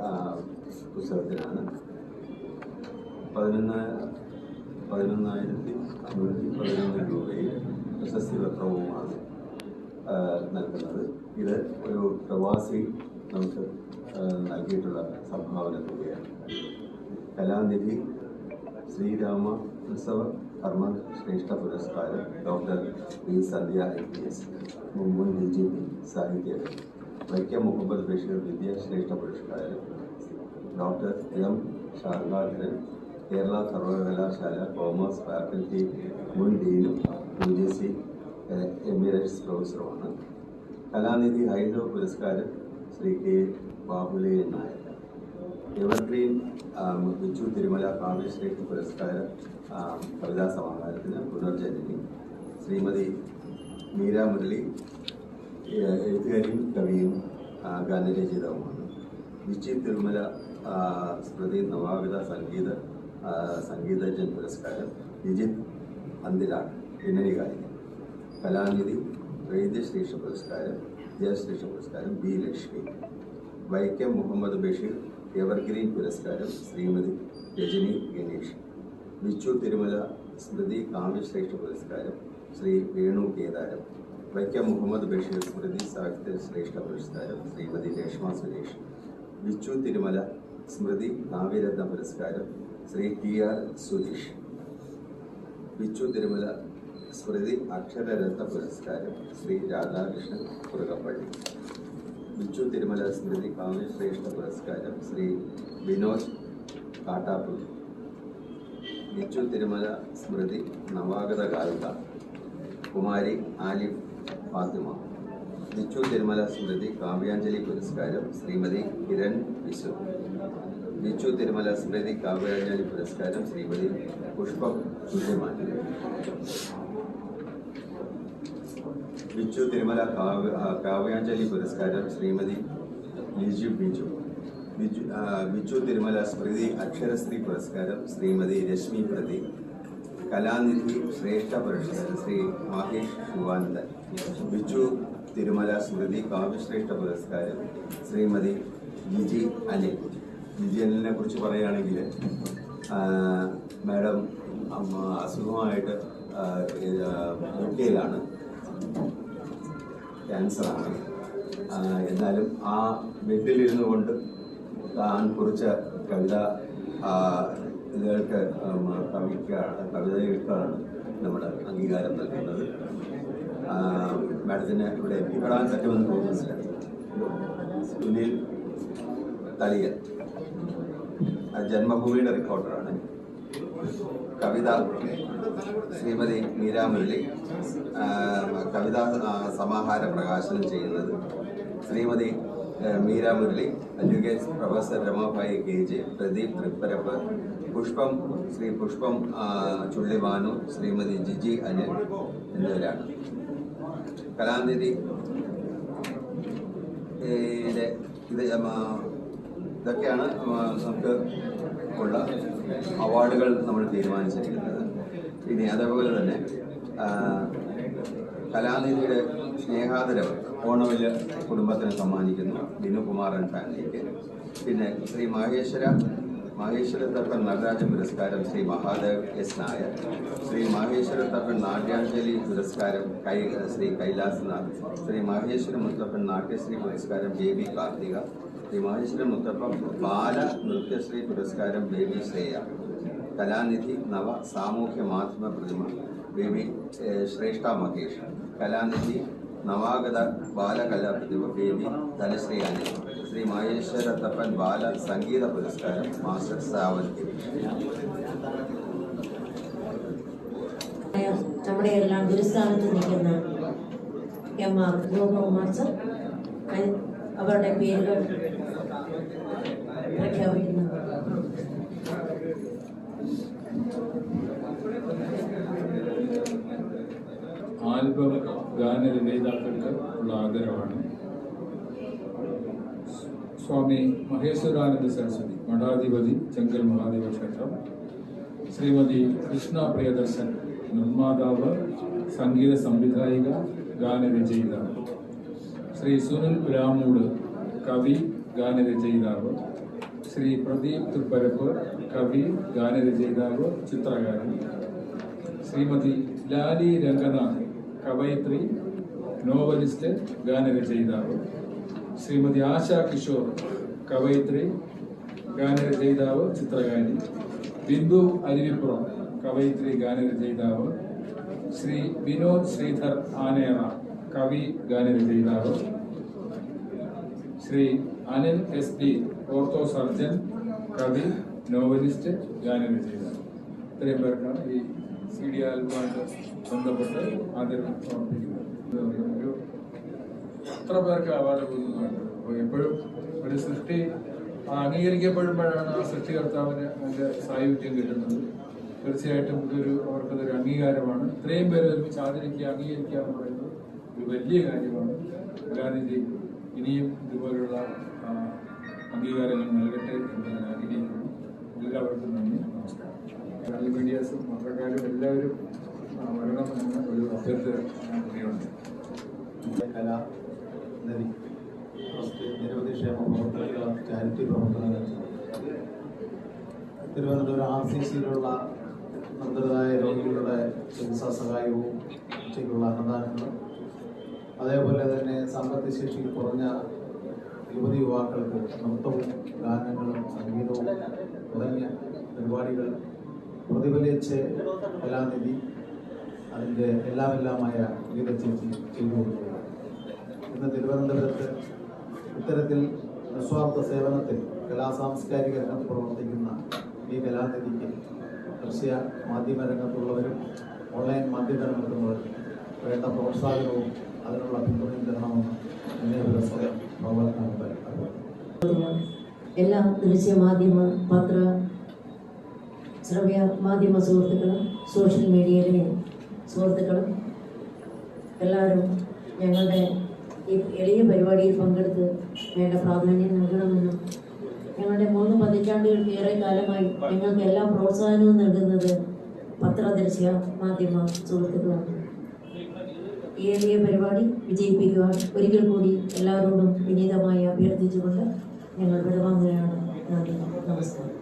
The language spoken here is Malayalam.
ആ, പുസ്തകത്തിനാണ് പതിനൊന്ന് പതിനൊന്നായിരത്തി അഞ്ഞൂറ്റി പതിനൊന്ന് രൂപയിൽ പ്രശസ്തി പത്രവുമാണ് നൽകുന്നത്. ഇത് ഒരു പ്രവാസി നമുക്ക് നൽകിയിട്ടുള്ള സംഭാവന തുകയാണ്. കലാനിധി ശ്രീരാമ ഉത്സവ കർമ്മ ശ്രേഷ്ഠ പുരസ്കാരം doctor P Sandhya I P S മുൻ ഡി ജി പി സാഹിത്യ വൈക്കം മുഹമ്മദ് ബഷീർ വിദ്യാശ്രേഷ്ഠ പുരസ്കാരം ഡോക്ടർ എം ശാരദാധരൻ കേരള സർവകലാശാല കോമേഴ്സ് ഫാക്കൽറ്റി മുൻ ഡീനും യു ജി സി എമിറേറ്റ്സ് പ്രൊഫസറുമാണ്. കലാനിധി ഹൈദവ് പുരസ്കാരം ശ്രീ കെ ബാബുലയൻ നായർ. എവർഗ്രീൻ വിച്ചു തിരുമല കാവ്യശ്രേഷ്ഠ പുരസ്കാരം കവിതാ സമാഹാരത്തിന് പുനർജനനി. ശ്രീമതി മീര മുരളി എഴുത്തുകാരിയും കവിയും ഗാനരചയിതാവുമാണ്. ബിച്ചു തിരുമല സ്മൃതി നവാഗത സംഗീത സംഗീതജ്ഞൻ പുരസ്കാരം വിജിത് അന്തിലാണ് പിന്നണി ഗായകൻ കലാനിധി വൈദ്യശ്രീഷ പുരസ്കാരം വിദ്യാശ്രീഷ പുരസ്കാരം ബി ലക്ഷ്മി. വൈക്കം മുഹമ്മദ് ബഷീർ എവർഗ്രീൻ പുരസ്കാരം ശ്രീമതി രജനി ഗണേഷ്. വിച്ചു തിരുമല സ്മൃതി കാവ്യശ്രേഷ്ഠ പുരസ്കാരം ശ്രീ വേണു കേദാരം വൈക്കം മുഹമ്മദ് ബഷീർ സ്മൃതി സാഹിത്യ ശ്രേഷ്ഠ പുരസ്കാരം ശ്രീമതി രേഷ്മ സുരേഷ്. ബിച്ചു തിരുമല സ്മൃതി കാവ്യരത്ന പുരസ്കാരം ശ്രീ ടി ആർ സുരേഷ്. ബിച്ചു തിരുമല സ്മൃതി അക്ഷരരത്ന പുരസ്കാരം ശ്രീ രാധാകൃഷ്ണൻ കുറുകപ്പള്ളി. ബിച്ചു തിരുമല സ്മൃതി കാവ്യശ്രേഷ്ഠ പുരസ്കാരം ശ്രീ വിനോദ് കാട്ടാപ്പുള്ളി ബിച്ചു തിരുമല സ്മൃതി നവാഗത ഗായിക. കുമാരി ആലിഫ് ഫാത്തിമ. നിച്ചു തിരുമല സ്മൃതി കാവ്യാഞ്ജലി പുരസ്കാരം ശ്രീമതി കിരൺ വിശു നിച്ചു തിരുമല സ്മൃതി കാവ്യാഞ്ജലി പുരസ്കാരം ശ്രീമതി പുഷ്പം സുജമാൻ ബിച്ചു തിരുമല കാവ്യ കാവ്യാഞ്ജലി പുരസ്കാരം ശ്രീമതി ലിജു ബിജു. ബിജു തിരുമല സ്മൃതി അക്ഷരശ്രീ പുരസ്കാരം ശ്രീമതി രശ്മി പ്രദീപ്. കലാനിധി ശ്രേഷ്ഠ പുരസ്കാരം ശ്രീ മഹേഷ് ശിവാനന്ദൻ ബിജു തിരുമല സ്മൃതി കാവ്യശ്രേഷ്ഠ പുരസ്കാരം ശ്രീമതി ജിജി അനിൽ. ജിജി അനിലിനെ കുറിച്ച് പറയുകയാണെങ്കിൽ മാഡം അസുഖമായിട്ട് യു ക്യാൻസറാണ്. എന്നാലും ആ ബെഡിലിരുന്നു കൊണ്ട് താൻ കുറിച്ച കവിത ഉം, കവിക്കാണ് കവിതകൾക്കാണ് നമ്മൾ അംഗീകാരം നൽകുന്നത്. മാഡത്തിന് ഇവിടെ എത്തിപ്പെടാൻ പറ്റുമെന്ന് തോന്നുന്നില്ല. സുനിൽ തളിയൻ. ആ, ജന്മഭൂമിയുടെ റിപ്പോർട്ടറാണ്. കവിത ശ്രീമതി മീരാമുരളി കവിതാ സമാഹാര പ്രകാശനം ചെയ്യുന്നത് Shrimati Meera Murali advocate professor Ramabai K J Pradeep Thripparappu Pushpam Shri Pushpam Chullivanu Shrimati Jiji Anil എന്നിവരാണ്. കലാനിധി ഇത് ഇതൊക്കെയാണ് നമുക്ക് ഉള്ള അവാർഡുകൾ നമ്മൾ തീരുമാനിച്ചിരിക്കുന്നത്. ഇനി അതേപോലെ തന്നെ കലാനിധിയുടെ സ്നേഹാദരം ഓണവിൽ കുടുംബത്തിന് സമ്മാനിക്കുന്നു ബിനുകുമാറൻ ഫാമിലിക്ക്. പിന്നെ ശ്രീ മഹേശ്വര മഹേശ്വര തർപ്പൻ നടരാജൻ പുരസ്കാരം ശ്രീ മഹാദേവ് എസ് നായർ. ശ്രീ മഹേശ്വര തർപ്പൻ നാട്യാഞ്ജലി പുരസ്കാരം കൈ ശ്രീ കൈലാസ്നാഥ്. ശ്രീ മഹേശ്വര മുത്തപ്പൻ നാട്യശ്രീ പുരസ്കാരം ബേബി കാർത്തിക. ശ്രീ മഹേശ്വര മുത്തപ്പൻ ബാല നൃത്യശ്രീ പുരസ്കാരം ബേബി ശ്രേയ. കലാനിധി നവ സാമൂഹ്യ മാധ്യമ പ്രതിമ. ബേബി ശ്രേഷ്ഠ മഹേഷ് കലാനിധി നവാഗത ബാലകലാ പ്രതിഭ ബേബി ധനശ്രീ അനിൽ ശ്രീ മഹേശ്വര തപ്പൻ ബാല സംഗീത പുരസ്കാരം മാസ്റ്റർ സാവന്ത്. നമ്മുടെ എല്ലാം ഗുരുസ്ഥാനത്ത് നിൽക്കുന്ന എം ആർ ഗോപകുമാർ സർ അവരുടെ പേരുകൾ പ്രഖ്യാപിക്കുന്നു. ആൽബം ഗാനരചയിതാക്കൾക്ക് ഉള്ള ആദരവാണ്. സ്വാമി മഹേശ്വരാനന്ദ സരസ്വതി മഠാധിപതി ചെങ്കൽ മഹാദേവ ക്ഷേത്രം ശ്രീമതി കൃഷ്ണ പ്രിയദർശൻ നിർമ്മാതാവ് സംഗീത സംവിധായിക ഗാനരചയിതാവ്. ശ്രീ സുനിൽ ബ്രാമൂട് കവി ഗാനരചയിതാവ്. ശ്രീ പ്രദീപ് തുപ്പരപ്പ് കവി ഗാനരചയിതാവ് ചിത്രകാരൻ. ശ്രീമതി ലാലി രംഗനാഥ് കവയിത്രി നോവലിസ്റ്റ് ഗാനരചയിതാവ്. ശ്രീമതി ആശ കിഷോർ കവയിത്രി ഗാനരചയിതാവ് ചിത്രകാരി. ബിന്ദു അരുവിപ്പുറം കവയിത്രി ഗാനരചയിതാവ്. ശ്രീ വിനോദ് ശ്രീധർ ആനേറ കവി ഗാനരചയിതാവ്. Shri Anil S D ortho surgeon കവി നോവലിസ്റ്റ് ഗാനരചയിതാവ്. ഇത്രയും പേർക്കാണ് ഈ സി ഡി ആൽബുമായിട്ട് ബന്ധപ്പെട്ട് ആദരം സമർപ്പിക്കുന്നത് ഒരു എത്ര പേർക്ക് അവാർഡ് അപ്പോൾ എപ്പോഴും ഒരു സൃഷ്ടി അംഗീകരിക്കപ്പെടുമ്പോഴാണ് ആ സൃഷ്ടികർത്താവിന് അതിന്റെ സായുധ്യം കിട്ടുന്നത്. തീർച്ചയായിട്ടും ഇതൊരു അവർക്കതൊരു അംഗീകാരമാണ്. ഇത്രയും പേര് ഒരുമിച്ച് ആദരിക്കുക അംഗീകരിക്കുക എന്ന് പറയുന്നത് ഒരു വലിയ കാര്യമാണ്. ഗാന്ധിജി ഇനിയും ഇതുപോലുള്ള അംഗീകാരങ്ങൾ നൽകട്ടെ എന്ന് ആഗ്രഹിക്കുന്നു. എല്ലാവർക്കും നന്ദി. നമസ്കാരം സോഷ്യൽ മീഡിയാസും പത്രക്കാരും എല്ലാവരും വരണമെന്ന് ഒരു അഭ്യർത്ഥന കൂടിയുണ്ട് കല നിരവധി ക്ഷേമ പ്രവർത്തനങ്ങൾ ചാരിറ്റി പ്രവർത്തനങ്ങൾ. തിരുവനന്തപുരം ആർ സി സിയിലുള്ള അന്തരതായ രോഗികളുടെ ചികിത്സാ സഹായവും ഉച്ചയ്ക്കുള്ള അന്നദാനങ്ങളും. അതേപോലെ തന്നെ സാമ്പത്തിക കുറഞ്ഞ യുവതി യുവാക്കൾക്ക് നൃത്തവും ഗാനങ്ങളും സംഗീതവും തുടങ്ങിയ പരിപാടികൾ പ്രതിഫലിച്ച് കലാനിധി അതിന്റെ എല്ലാമെല്ലാമായ ഗീത ചേച്ചി ചെയ്തു കൊടുക്കുകയാണ് ഇന്ന് തിരുവനന്തപുരത്ത് ഇത്തരത്തിൽ നിസ്വാർത്ഥ സേവനത്തിൽ കലാസാംസ്കാരിക രംഗത്ത് പ്രവർത്തിക്കുന്ന ഈ കലാനിധിക്ക് ദൃശ്യ മാധ്യമ രംഗത്തുള്ളവരും ഓൺലൈൻ മാധ്യമ രംഗത്തുള്ളവരും വേണ്ട പ്രോത്സാഹനവും എല്ലാ ദൃശ്യമാധ്യമ പത്ര ശ്രവ്യ മാധ്യമ സുഹൃത്തുക്കളും സോഷ്യൽ മീഡിയയിലെ സുഹൃത്തുക്കളും എല്ലാവരും ഞങ്ങളുടെ ഈ എളിയ പരിപാടിയിൽ പങ്കെടുത്ത് വേണ്ട പ്രാധാന്യം നൽകണമെന്നും ഞങ്ങളുടെ മൂന്ന് പതിറ്റാണ്ടുകൾക്ക് ഏറെ കാലമായി ഞങ്ങൾക്ക് എല്ലാ പ്രോത്സാഹനവും നൽകുന്നത് പത്രദൃശ്യ മാധ്യമ സുഹൃത്തുക്കളാണ്. ഈ എളിയ പരിപാടി വിജയിപ്പിക്കുവാൻ ഒരിക്കൽ കൂടി എല്ലാവരോടും വിനീതമായി അഭ്യർത്ഥിച്ചുകൊണ്ട് ഞങ്ങൾ വിടവാങ്ങുകയാണ്. നന്ദി. നമസ്കാരം.